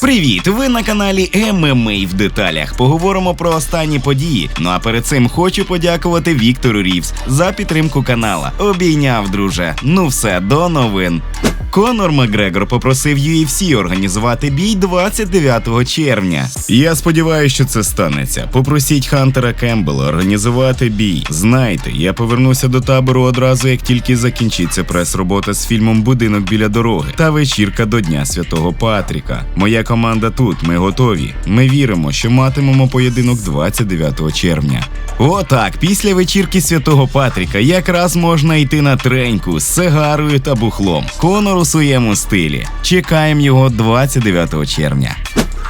Привіт! Ви на каналі ММА в деталях. Поговоримо про останні події. Ну а перед цим хочу подякувати Віктору Рівс за підтримку канала. Обійняв, друже. Ну все, до новин. Конор Макгрегор попросив UFC організувати бій 29 червня. Я сподіваюся, що це станеться. Попросіть Хантера Кембела організувати бій. Знайте, я повернуся до табору одразу, як тільки закінчиться прес-робота з фільмом Будинок біля дороги та вечірка до Дня Святого Патріка. Моя команда тут. Ми готові. Ми віримо, що матимемо поєдинок 29 червня. Отак, після вечірки Святого Патріка якраз можна йти на треньку з сигарою та бухлом. Конор у своєму стилі. Чекаємо його 29 червня.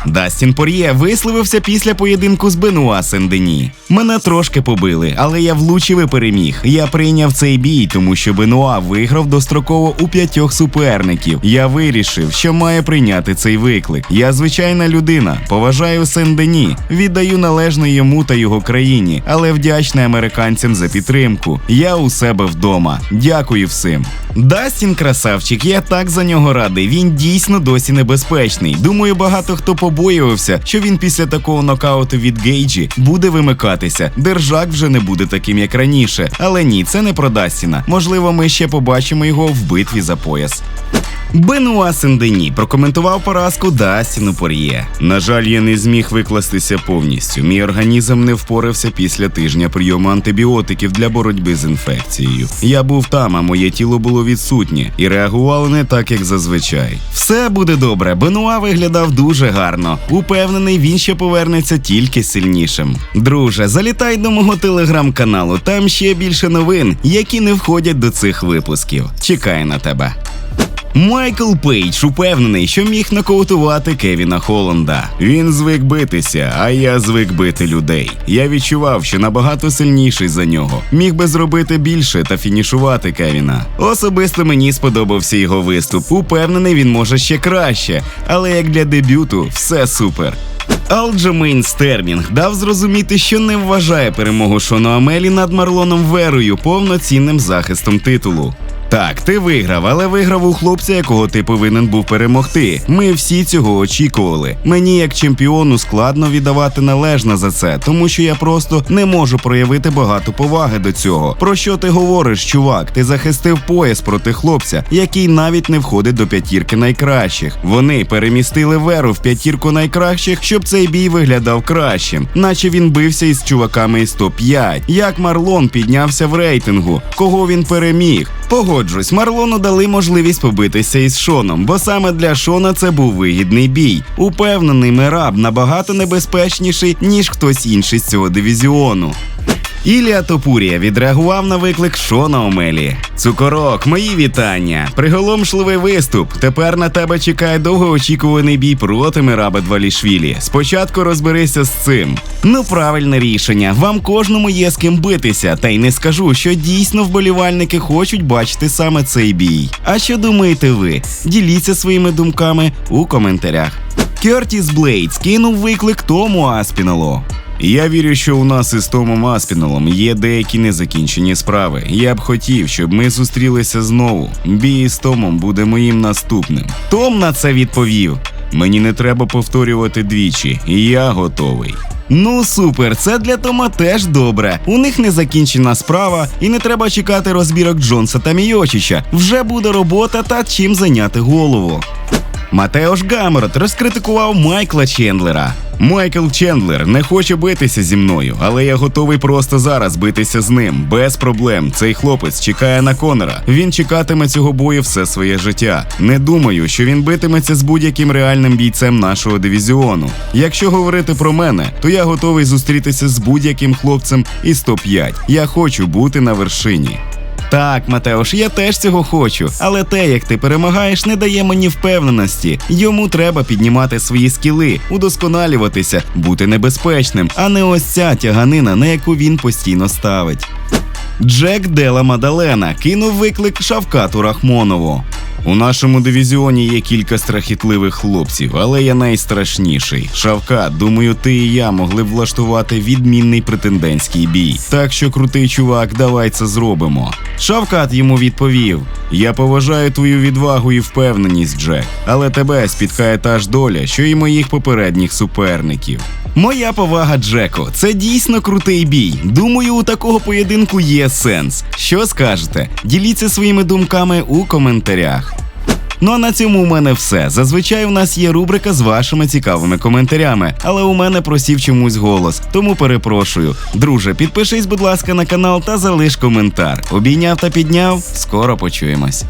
Дастін Пор'є висловився після поєдинку з Бенуа Сен-Дені. Мене трошки побили, але я влучив і переміг. Я прийняв цей бій, тому що Бенуа виграв достроково у п'ятьох суперників. Я вирішив, що має прийняти цей виклик. Я звичайна людина, поважаю Сен-Дені, віддаю належне йому та його країні, але вдячний американцям за підтримку. Я у себе вдома. Дякую всім. Дастін красавчик, я так за нього радий. Він дійсно досі небезпечний. Думаю, багато хто побоювався, що він після такого нокауту від Гейджі буде вимикатися. Держак вже не буде таким, як раніше. Але ні, це не про Дастіна. Можливо, ми ще побачимо його в битві за пояс. Бенуа Сендені прокоментував поразку Дастіну Пор'є. На жаль, я не зміг викластися повністю. Мій організм не впорався після тижня прийому антибіотиків для боротьби з інфекцією. Я був там, а моє тіло було відсутнє і реагувало не так, як зазвичай. Все буде добре. Бенуа виглядав дуже гарно. Упевнений, він ще повернеться тільки сильнішим. Друже, залітай до мого телеграм-каналу. Там ще більше новин, які не входять до цих випусків. Чекаю на тебе. Майкл Пейдж упевнений, що міг нокаутувати Кевіна Холланда. Він звик битися, а я звик бити людей. Я відчував, що набагато сильніший за нього. Міг би зробити більше та фінішувати Кевіна. Особисто мені сподобався його виступ. Упевнений, він може ще краще, але як для дебюту, все супер. Алджамейн Стерлінг дав зрозуміти, що не вважає перемогу Шону Амелі над Марлоном Верою повноцінним захистом титулу. Так, ти виграв, але виграв у хлопця, якого ти повинен був перемогти. Ми всі цього очікували. Мені, як чемпіону, складно віддавати належне за це, тому що я просто не можу проявити багато поваги до цього. Про що ти говориш, чувак? Ти захистив пояс проти хлопця, який навіть не входить до п'ятірки найкращих. Вони перемістили веру в п'ятірку найкращих, щоб цей бій виглядав кращим, наче він бився із чуваками із топ-5. Як Марлон піднявся в рейтингу, кого він переміг. Погоджусь, Марлону дали можливість побитися із Шоном, бо саме для Шона це був вигідний бій. Упевнений, Мераб набагато небезпечніший, ніж хтось інший з цього дивізіону. Ілія Топурія відреагував на виклик Шона Омелі. Цукорок, мої вітання. Приголомшливий виступ. Тепер на тебе чекає довгоочікуваний бій проти Мираба Двалішвілі. Спочатку розберися з цим. Ну, правильне рішення. Вам кожному є з ким битися, та й не скажу, що дійсно вболівальники хочуть бачити саме цей бій. А що думаєте ви? Діліться своїми думками у коментарях. Кертіс Блейд скинув виклик Тому Аспінело. Я вірю, що у нас із Томом Аспіналом є деякі незакінчені справи. Я б хотів, щоб ми зустрілися знову. Бій з Томом буде моїм наступним. Том на це відповів: мені не треба повторювати двічі, я готовий. Ну супер, це для Тома теж добре. У них не закінчена справа, і не треба чекати розбірок Джонса та Мійочича. Вже буде робота та чим зайняти голову. Матеош Гамерот розкритикував Майкла Чендлера. Майкл Чендлер не хоче битися зі мною, але я готовий просто зараз битися з ним без проблем. Цей хлопець чекає на Конора. Він чекатиме цього бою все своє життя. Не думаю, що він битиметься з будь-яким реальним бійцем нашого дивізіону. Якщо говорити про мене, то я готовий зустрітися з будь-яким хлопцем із топ-5. Я хочу бути на вершині. Так, Матеош, я теж цього хочу, але те, як ти перемагаєш, не дає мені впевненості. Йому треба піднімати свої скіли, удосконалюватися, бути небезпечним, а не ось ця тяганина, на яку він постійно ставить. Джек Дела Мадалена кинув виклик Шавкату Рахмонову. У нашому дивізіоні є кілька страхітливих хлопців, але я найстрашніший. Шавка, думаю, ти і я могли б влаштувати відмінний претендентський бій. Так що, крутий чувак, давай це зробимо. Шавкат йому відповів: Я поважаю твою відвагу і впевненість, Джек, але тебе спіткає та ж доля, що й моїх попередніх суперників. Моя повага, Джеко, це дійсно крутий бій. Думаю, у такого поєдинку є сенс. Що скажете? Діліться своїми думками у коментарях. Ну а на цьому у мене все. Зазвичай у нас є рубрика з вашими цікавими коментарями, але у мене просів чомусь голос, тому перепрошую. Друже, підпишись, будь ласка, на канал та залиш коментар. Обійняв та підняв. Скоро почуємось.